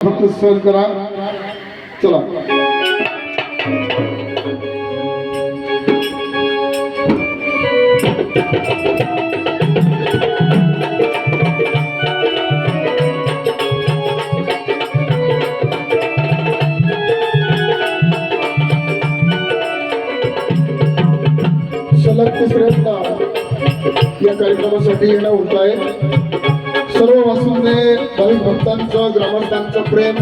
फक्त सहन करा. चला. सलग तिसऱ्यांदा या कार्यक्रमासाठी येणं होत आहे. सर्व वासूंने भाविक भक्तांचं ग्रामस्थांचं प्रेम.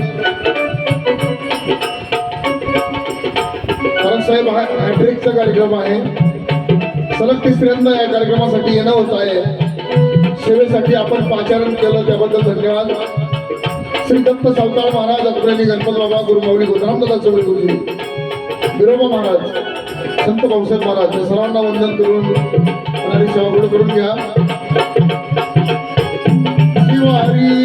कारण साहेब हा हॅट्रिकचा कार्यक्रम आहे. सलग तिसऱ्यांदा या कार्यक्रमासाठी येणं होत आहे. सेवेसाठी आपण पाचारण केलं त्याबद्दल धन्यवाद. श्री दत्त सावताळ महाराज अग्रणी गणपत बाबा गुरुमौली गुजराम दादा चौधरी गुरुजी बिरोबा महाराज संत भाऊसाहेब महाराज सर्वांना वंदन करून सेवा पुढे करून घ्या. शिवारी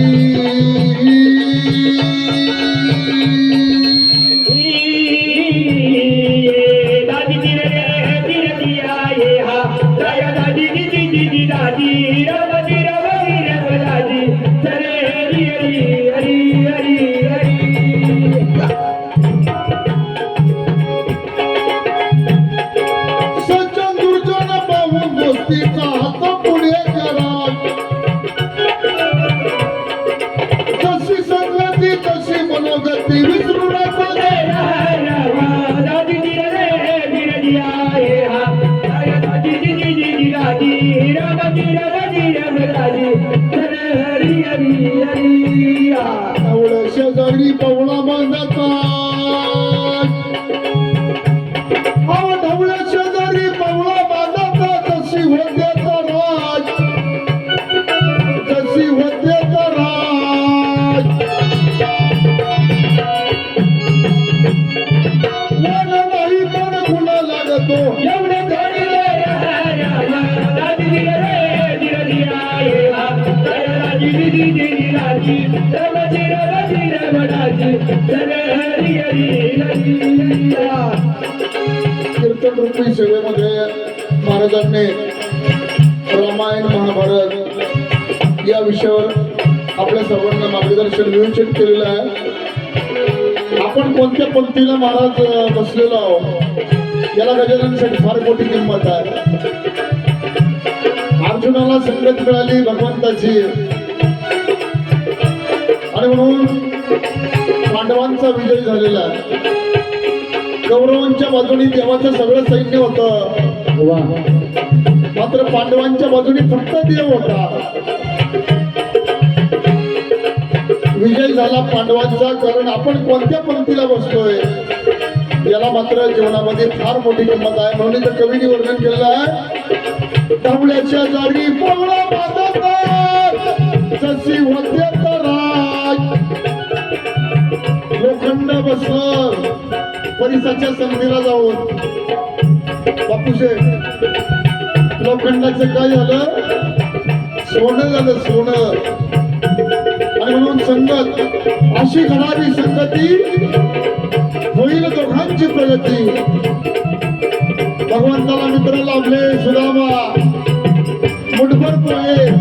शेजारी पवळा बांधता कीर्तन रूपी सेवेमध्ये महाराजांनी रामायण महाभारत या विषयावर आपल्या सर्वांना मार्गदर्शन विवेचित केलेलं आहे. आपण कोणत्या पंक्तीला महाराज बसलेलो आहोत? याला गजाननसाठी फार मोठी किंमत आहे. अर्जुनाला संगत मिळाली भगवंताची. आणि म्हणून पांडवांचा विजय झालेला कौरवांच्या बाजूने देवाचं सगळं सैन्य होतं. मात्र पांडवांच्या बाजूने फक्त देव होता. विजय झाला पांडवांचा कारण आपण कोणत्या पंक्तीला बसतोय? याला मात्र जीवनामध्ये फार मोठी किंमत आहे. म्हणून इथं कवीने वर्णन केलेलं आहे. तांबड्याच्या जागी पवळा बांधतात जशी होते बसलं परिसाच्या संधीला जाऊन. बापूशे लोखंडाचं काय झालं? सोनं झालं सोनं. आणि म्हणून संगत अशी घडावी संगती होईल दोघांची प्रगती. भगवंताला मित्र लाभले सुदामा. मुठभर पोहे.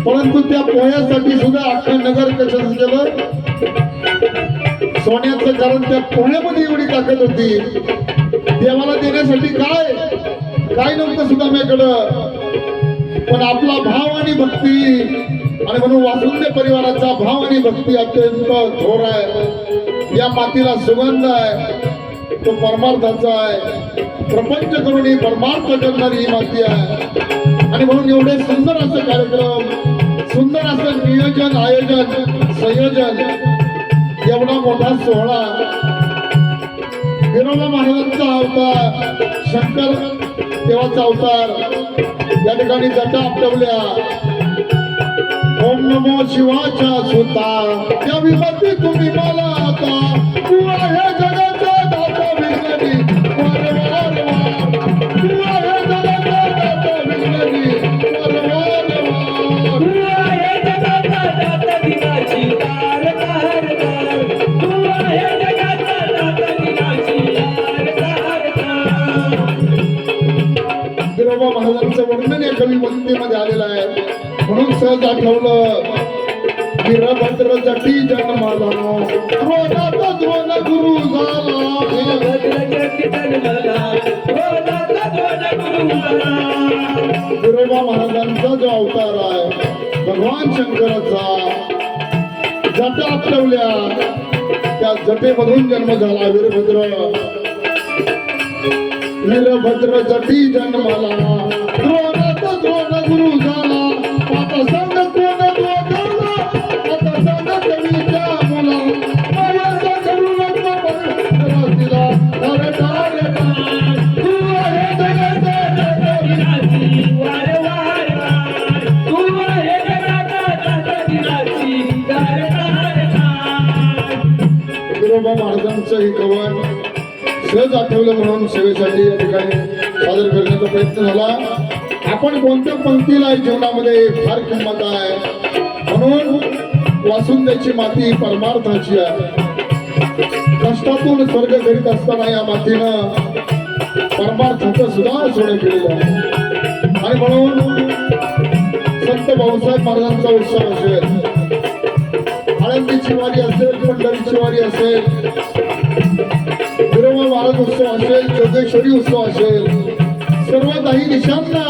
परंतु त्या पोह्यासाठी सुद्धा अख्खा नगर कसं केलं. सोन्याचं कारण त्या पोह्यामध्ये एवढी ताकद होती. देवाला देण्यासाठी काय? काय नव्हतं सुद्धा माझ्याकडं पण आपला भाव आणि भक्ती आणि म्हणून वासुंदे परिवाराचा भाव आणि भक्ती अत्यंत थोर आहे. या मातीला सुगंध आहे. तो परमार्थाचा आहे. प्रपंच करून ही परमार्थ करणारी ही माती आहे. आणि म्हणून एवढे सुंदर असं कार्यक्रम सुंदर असं नियोजन आयोजन संयोजन एवढा मोठा सोहळा. विनोबा महाराजांचा अवतार शंकर देवाचा अवतार या ठिकाणी जटा आपटवल्या. ओम नमो शिवाच्या सुता. त्या विभक्ती तुम्ही मला आता. तू आहे जगाचा गुरुबा महाराजांचा जो अवतार आहे भगवान शंकराचा जटा आपटवल्या त्या जटेमधून जन्म झाला वीरभद्र. वीरभद्र जटी जन्माला हे कवन सहज आठवलं म्हणून सेवेसाठी या ठिकाणी सादर करण्याचा प्रयत्न झाला. आपण कोणत्या पंक्तीला जीवनामध्ये फार किंमत आहे? म्हणून वासुंद्याची माती परमार्थाची आहे. कष्टातून स्वर्ग करीत असताना या मातीनं परमार्थाचं सुद्धा सोडे केलेलं आहे. आणि म्हणून संत भाऊसाहेब महाराजांचा उत्सव असेल आळंदीची वारी असेल पंढरीची वारी असेल महाराज उत्सव असेल जोगेश्वरी उत्सव असेल. सर्व काही दिशांना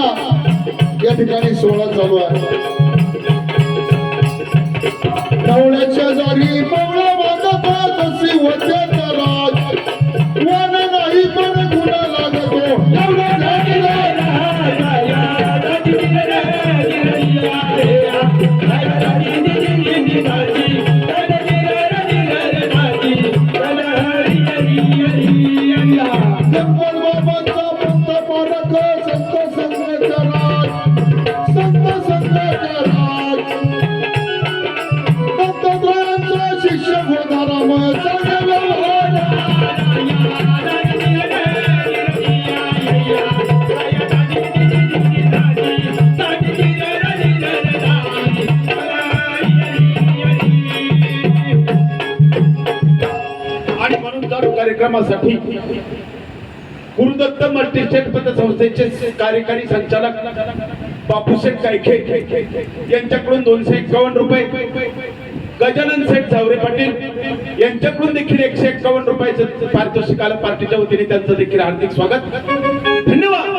या ठिकाणी सोहळा चालू आहे. नवळ्याच्या जारी पवळा मागतो तशी कार्यक्रमासाठी गुरुदत्त मल्टीस्टेट पतसंस्थेचे कार्यकारी संचालक बापूशेठ कायखे यांच्याकडून दोनशे एकावन्न रुपये गजानन सेठ झावरे पाटील यांच्याकडून देखील एकशे एकावन्न रुपयाचं पारितोषिकाला पार्टीच्या वतीने त्यांचं देखील हार्दिक स्वागत. धन्यवाद.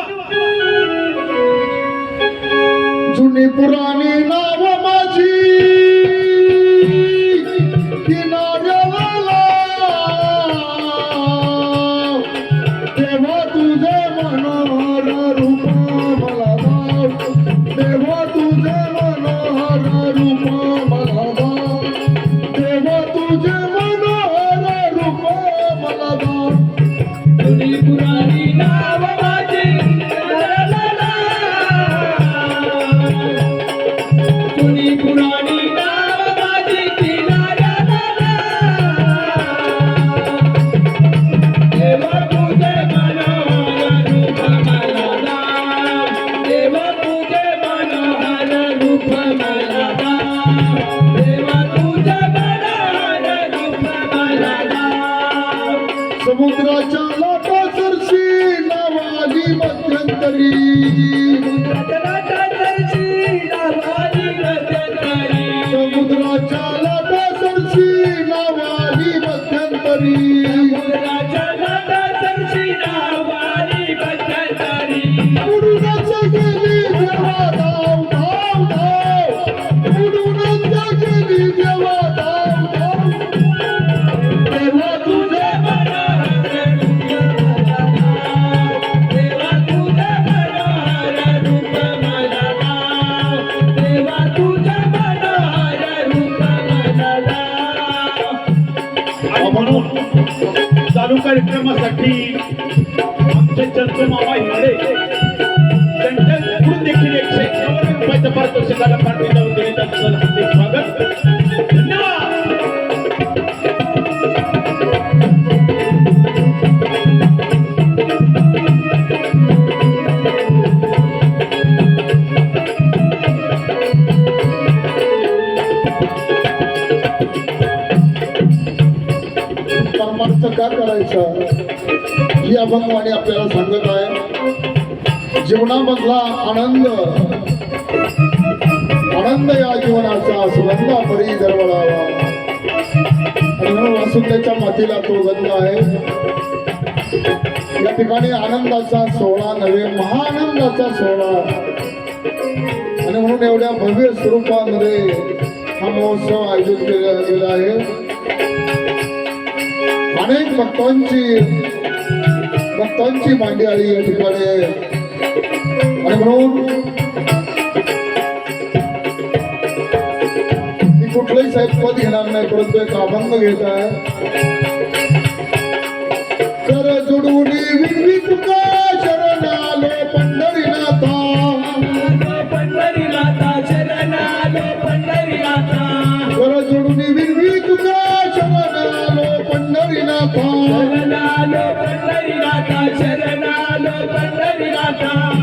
जुनी पुराणी Hare कार्यक्रमासाठी आमचे चंद्र मामा परमार्थ का करायचं? ही अभंगवाणी आपल्याला सांगत आहे. जीवनामधला आनंद आनंद या जीवनाचा सुगंधा परी दरवळावा. म्हणून त्याच्या मातीला तो गंध आहे. या ठिकाणी आनंदाचा सोहळा नव्हे महाआनंदाचा सोहळा. आणि म्हणून एवढ्या भव्य स्वरूपामध्ये हा महोत्सव आयोजित केला गेला आहे. अनेक भक्तांची भक्तांची मांडी आली या ठिकाणी. आणि म्हणून मी कुठलंही साहेब पद घेणार नाही परंतु एक अभंग घेत आहे. पंढरीनाथा भक्ताची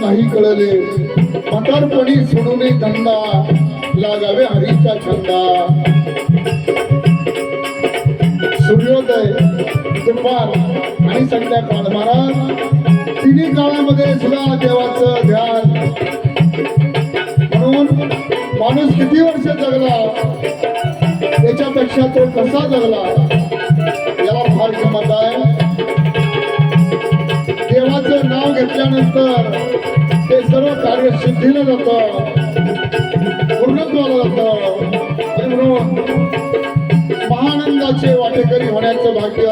नाही कळले. म्हातारपणी सोडून धंदा लागावे हरीचा छंदा. सूर्योदय दुपार आणि संध्याकाळ महाराज तिन्ही काळामध्ये सुद्धा देवाचं ध्यान. म्हणून माणूस किती वर्ष जगला? याच्यापेक्षा तो कसा जगला? याला फार किंमत आहे. नाव ते सर्व कार्य सिद्धीला जातं पूर्णत्वाला जातं आणि म्हणून महानंदाचे वाटेकरी होण्याचं भाग्य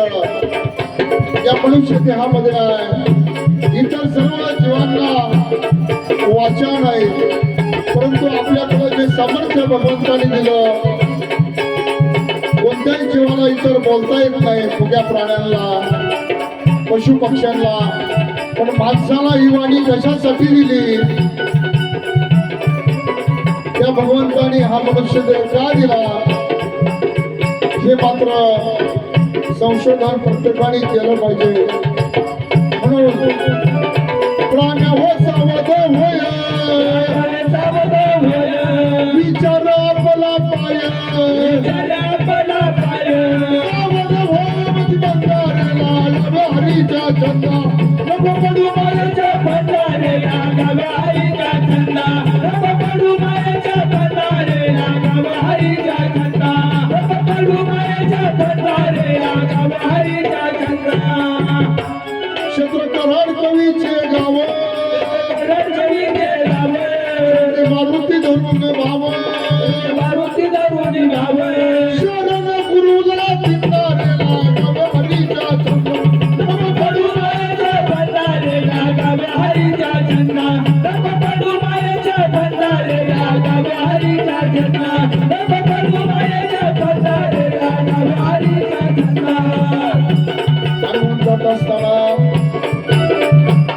या मनुष्य देहामध्ये आहे इतर सर्व जीवांना वाचा नाही. परंतु आपल्याकडे जे सामर्थ्य भगवंताने दिलं कोणत्याही जीवाला इतर बोलता येत नाही. फुग्या प्राण्यांना पशु पक्ष्यांना पण माणसाला ही वाणी कशासाठी दिली? त्या भगवंताने हा मनुष्य देव का दिला? हे मात्र संशोधन प्रत्येकाने केलं पाहिजे. म्हणून प्राण हो सावध होय.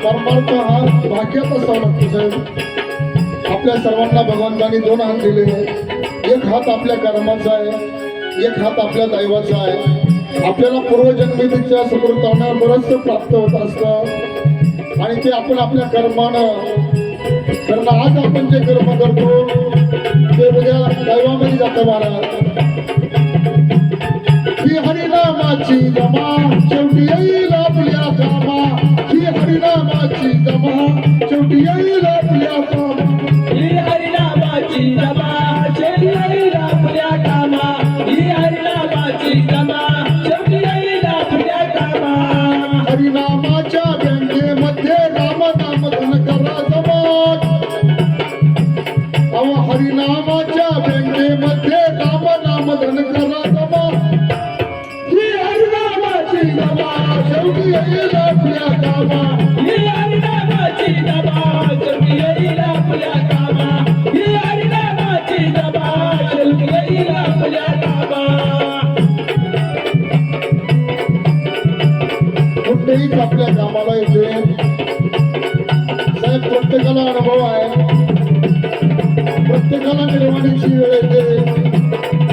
परमार्थ हा भाग्यात असावा लागतो साहेब आपल्या सर्वांना भगवंतांनी दोन हात दिले एक हात आपल्या कर्माचा आहे. एक हात आपल्या दैवाचा आहे. आपल्याला पूर्वजन्मितीच्या समृद्धांना बरच प्राप्त होत असतं. आणि ते आपण आपल्या कर्मानं कारण आज आपण जे कर्म करतो ते उद्या दैवामध्ये जातं महाराज. ही हरिनामाची जमा शेवटी येईल आपल्या कामा. ही हरिनामाची जमा शेवटी येईल आपल्या अहो हरिनामाच्या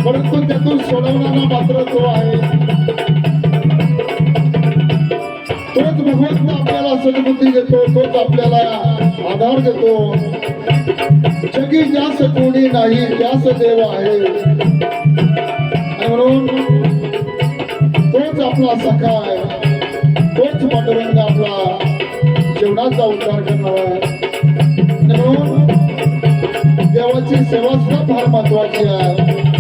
परंतु त्यातून सोडवणारा मात्र तो आहे. तोच भगवंत आपल्याला सदबुद्धी देतो तोच आपल्याला आधार देतो. जगी जास्त कोणी नाही जास्त देव आहे. म्हणून तोच आपला सखा आहे. तोच पांडुरंग आपला जीवनाचा उद्धार करणार आहे. म्हणून देवाची सेवा सुद्धा फार महत्वाची आहे.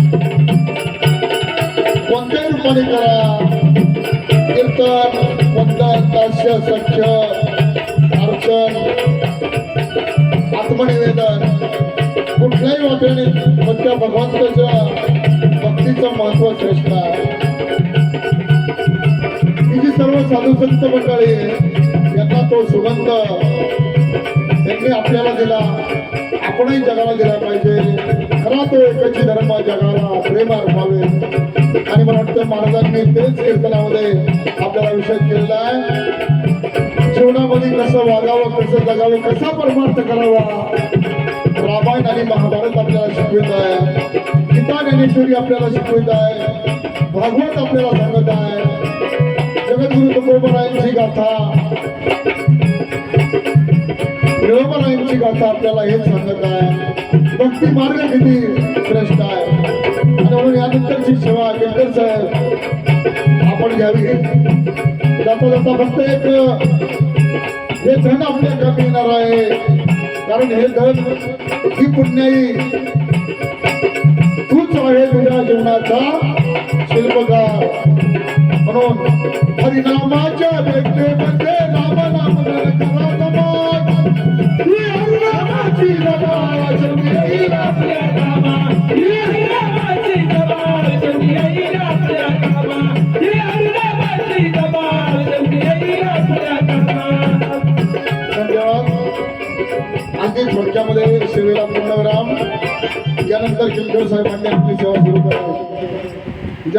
कोणत्याही करा कीर्तन वंदन दास्य सख्य अर्चन आत्मनिवेदन कुठल्याही वाटेने पण त्या भगवंताच्या भक्तीचं महत्त्व श्रेष्ठ आहे. ही जी सर्व साधू संत मंडळी यांना तो सुगंध त्यांनी आपल्याला दिला आपणही जगाला दिला पाहिजे. खरा तो एकची धर्म जगाला प्रेम अर्पावे आणि महाराजांनी तेच कीर्तनामध्ये आपल्याला विषय केलेला आहे. जीवनामध्ये कसं वागावं कसं जगावं कसा परमार्थ करावा रामायण आणि महाभारत आपल्याला शिकवित आहे. गीता ज्ञानेश्वरी आपल्याला शिकवित आहे. भागवत आपल्याला सांगत आहे. जगद्गुरु तुकोबरायांची गाथा निळोबरायांची गाथा आपल्याला हेच सांगत आहे. भक्ती मार्ग किती श्रेष्ठ आहे. म्हणून सेवा केंद्र साहेब आपण घ्यावी. जाता जाता फक्त एक हे धन आपल्या कमी येणार आहे. कारण हे धन ही पुण्याई José Hernández